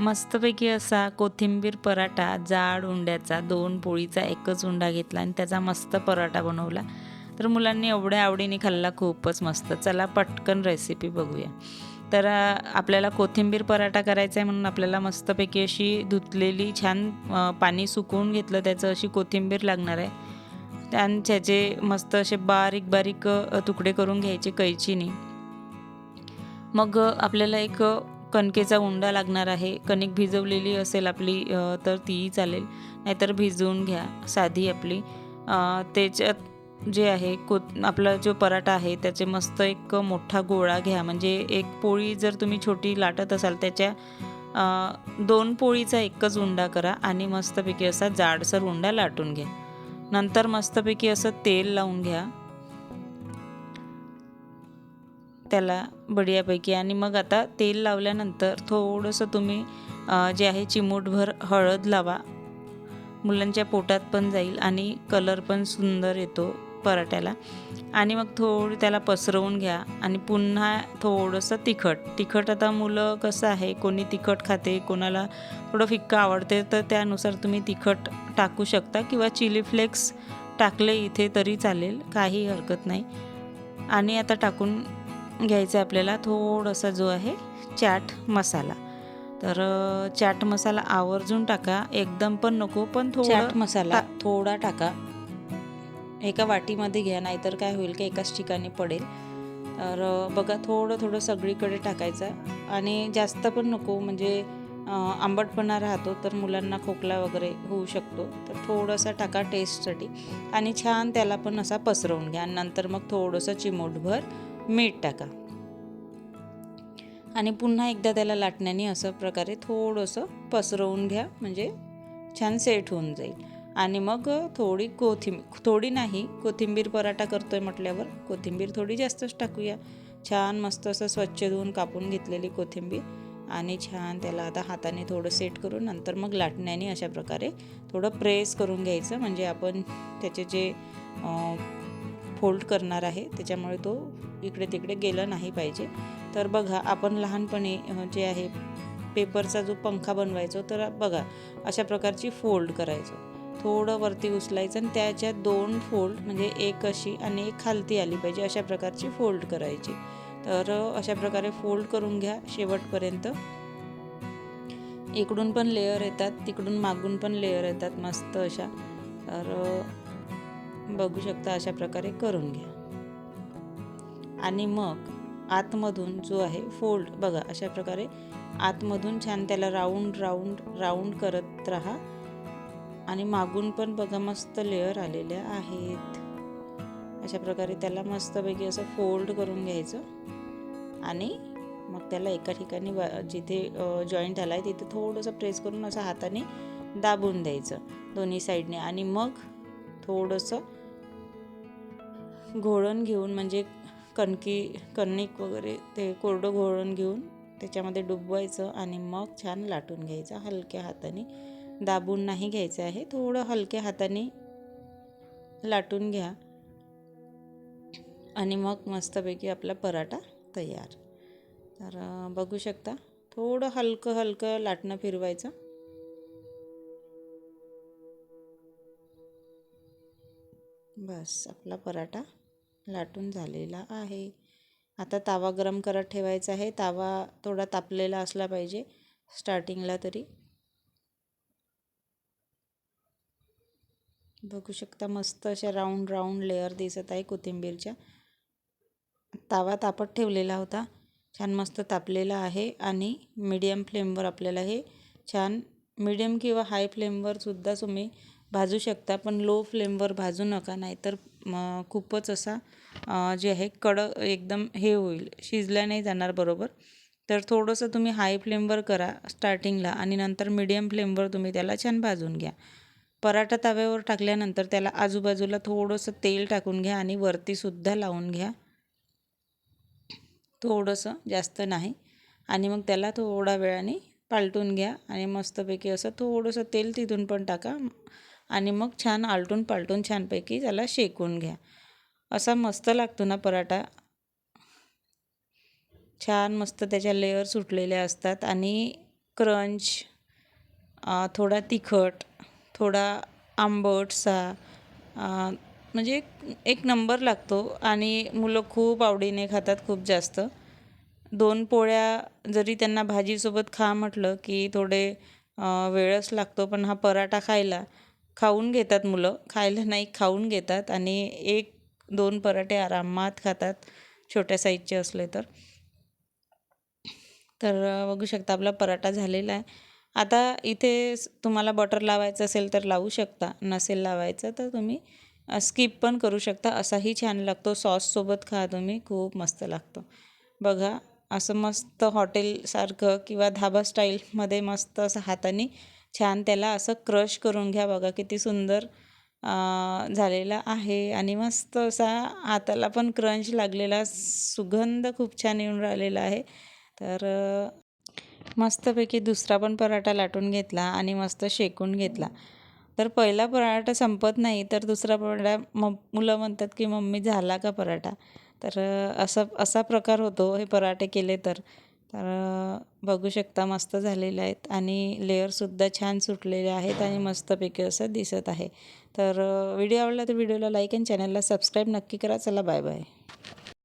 मस्तपैकी असा कोथिंबीर पराठा जाड उंड्याचा दोन पोळीचा एकच उंडा घेतला आणि त्याचा मस्त पराठा बनवला. तर मुलांनी एवढ्या आवडीने खाल्ला खूपच मस्त. चला पटकन रेसिपी बघूया. तर आपल्याला कोथिंबीर पराठा करायचा आहे म्हणून आपल्याला मस्तपैकी अशी धुतलेली छान पाणी सुकवून घेतलं. त्याचं अशी कोथिंबीर लागणार आहे. त्यान त्याचे मस्त असे बारीक बारीक तुकडे करून घ्यायचे कैचीने. मग आपल्याला एक कणकेचा उंडा लागणार आहे. कणिक भिजवलेली असेल आपली तर तीही चालेल. नाहीतर भिजवून घ्या साधी आपली. त्याच्यात जे आहे को आपला जो पराठा आहे त्याचे मस्त एक मोठा गोळा घ्या. म्हणजे एक पोळी जर तुम्ही छोटी लाटत असाल त्याच्या दोन पोळीचा एकच उंडा करा आणि मस्तपैकी असा जाडसर उंडा लाटून घ्या. नंतर मस्तपैकी असं तेल लावून घ्या. त्याला बढियापैकी. आणि मग आता तेल लावल्यानंतर थोडंसं तुम्ही जे आहे चिमूटभर हळद लावा. मुलांच्या पोटात पण जाईल आणि कलर पण सुंदर येतो पराठ्याला. आणि मग थोडी त्याला पसरवून घ्या. आणि पुन्हा थोडंसं तिखट. तिखट आता मुलं कसं आहे कोणी तिखट खाते कोणाला थोडं फिक्का आवडते तर त्यानुसार तुम्ही तिखट टाकू शकता किंवा चिली फ्लेक्स टाकले इथे तरी चालेल काही हरकत नाही. आणि आता टाकून घ्यायचं आहे आपल्याला थोडासा जो आहे चाट मसाला. तर चाट मसाला आवर्जून टाका. एकदम पण नको पण थोडा चाट मसाला थोडा टाका. एका वाटीमध्ये घ्या नाहीतर काय होईल की एकाच ठिकाणी पडेल. तर बघा थोडं थोडं सगळीकडे टाकायचं. आणि जास्त पण नको म्हणजे आंबटपणा राहतो तर मुलांना खोकला वगैरे होऊ शकतो. तर थोडासा टाका टेस्टसाठी आणि छान त्याला पण असा पसरवून घ्या. नंतर मग थोडंसं चिमूटभर मीठ टाका. आणि पुन्हा एकदा त्याला लाटण्याने असं प्रकारे थोडंसं पसरवून घ्या म्हणजे छान सेट होऊन जाईल. आणि मग थोडी कोथिंबीर थोडी नाही कोथिंबीर पराठा करतोय म्हटल्यावर कोथिंबीर थोडी जास्तच टाकूया. छान मस्त असं स्वच्छ धुवून कापून घेतलेली कोथिंबीर आणि छान त्याला आता हाताने थोडं सेट करून नंतर मग लाटण्याने अशा प्रकारे थोडं प्रेस करून घ्यायचं. म्हणजे आपण त्याचे जे फोल्ड करणार आहे. त्याच्यामुळे तो इकडे तिकडे गेलं नाही पाहिजे. तर बघा आपण लहानपणी जे आहे पेपरचा जो पंखा बनवायचो तर बघा अशा प्रकारची फोल्ड करायचो. थोडं वरती उचलायचं आणि त्याच्या दोन फोल्ड म्हणजे एक अशी आणि एक खालती आली पाहिजे अशा प्रकारची फोल्ड करायची. तर अशा प्रकारे फोल्ड करून घ्या शेवटपर्यंत. इकडून पण लेअर येतात तिकडून मागून पण लेअर येतात मस्त अशा. तर बघू शकता अशा प्रकारे करून घ्या. आणि मग आतमधून जो आहे फोल्ड बघा अशा प्रकारे आतमधून छान त्याला राऊंड राऊंड राऊंड करत राहा. आणि मागून पण बघा मस्त लेअर आलेल्या आहेत. अशा प्रकारे त्याला मस्तपैकी असं फोल्ड करून घ्यायचं. आणि मग त्याला एका ठिकाणी जिथे जॉईंट आला आहे तिथे थोडंसं प्रेस करून असं हाताने दाबून द्यायचं दोन्ही साईडने आणि मग थोडंसं घोळण घेऊन म्हणजे कणकी कणिक वगैरे ते कोरडं घोळण घेऊन त्याच्यामध्ये डुबवायचं आणि मग छान लाटून घ्यायचं हलक्या हाताने. दाबून नाही घ्यायचं आहे थोडं हलक्या हाताने लाटून घ्या. आणि मग मस्तपैकी आपला पराठा तयार. तर बघू शकता थोडं हलकं हलकं लाटणं फिरवायचं. बस आपला पराठा लाटून झालेला आहे. आता तावा गरम करत ठेवायचा आहे. तावा थोडा तापलेला असला पाहिजे स्टार्टिंगला तरी. बघू शकता मस्त अशा राऊंड राऊंड लेअर दिसत आहे कोथिंबीरच्या. तावा तापत ठेवलेला होता. छान मस्त तापलेला आहे आणि मीडियम फ्लेमवर आपल्याला हे छान मीडियम किंवा हाय फ्लेमवर सुद्धा तुम्ही भाजू शकता पण लो फ्लेमवर भाजू नका नाहीतर म, खूपच असा जे आहे कडक एकदम हे होईल शिजल्या नाही जाणार बरोबर? तर थोडंसं तुम्ही हाय फ्लेमवर करा स्टार्टिंगला आणि नंतर मिडियम फ्लेमवर तुम्ही त्याला छान भाजून घ्या. पराठा तव्यावर टाकल्यानंतर त्याला आजूबाजूला थोडंसं तेल टाकून घ्या आणि वरतीसुद्धा लावून घ्या. थोडंसं जास्त नाही. आणि मग त्याला थोडा वेळाने पालटून घ्या आणि मस्तपैकी असं थोडंसं तेल तिथून पण टाका. आणि मग छान आलटून पालटून छानपैकी त्याला शेकून घ्या. असा मस्त लागतो ना पराठा. छान मस्त त्याच्या लेअर सुटलेल्या असतात आणि क्रंच थोडा तिखट थोडा आंबटसा म्हणजे एक नंबर लागतो आणि मुलं खूप आवडीने खातात खूप जास्त. दोन पोळ्या जरी त्यांना भाजीसोबत खा म्हटलं की थोडे वेळच लागतो पण हा पराठा खायला खाऊन घेतात मुलं. खायला नाही खाऊन घेतात आणि एक दोन पराठे आरामात खातात छोट्या साईजचे असले तर. तर बघू शकता आपला पराठा झालेला आहे. आता इथे तुम्हाला बटर लावायचं असेल तर लावू शकता. नसेल लावायचं तर तुम्ही स्किप पण करू शकता. असाही छान लागतो. सॉससोबत खा तुम्ही. खूप मस्त लागतो. बघा असं मस्त हॉटेलसारखं किंवा धाबा स्टाईलमध्ये मस्त असं हाताने छान त्याला असं क्रश करून घ्या बघा किती सुंदर झालेला आहे आणि मस्त असा हाताला पण क्रंच लागलेला सुगंध खूप छान येऊन राहिलेला आहे. तर मस्तपैकी दुसरा पण पराठा लाटून घेतला आणि मस्त शेकून घेतला. तर पहिला पराठा संपत नाही तर दुसरा पराठा म मुलं म्हणतात की मम्मी झाला का पराठा? तर असा असा प्रकार होतो हे पराठे केले तर. तर बघू शकता मस्त झालेले आहेत आणि लेअरसुद्धा छान सुटलेले आहेत आणि मस्तपैकी असं दिसत आहे. तर व्हिडिओ आवडला तर व्हिडिओला लाईक आणि चॅनलला सबस्क्राईब नक्की करा. चला बाय बाय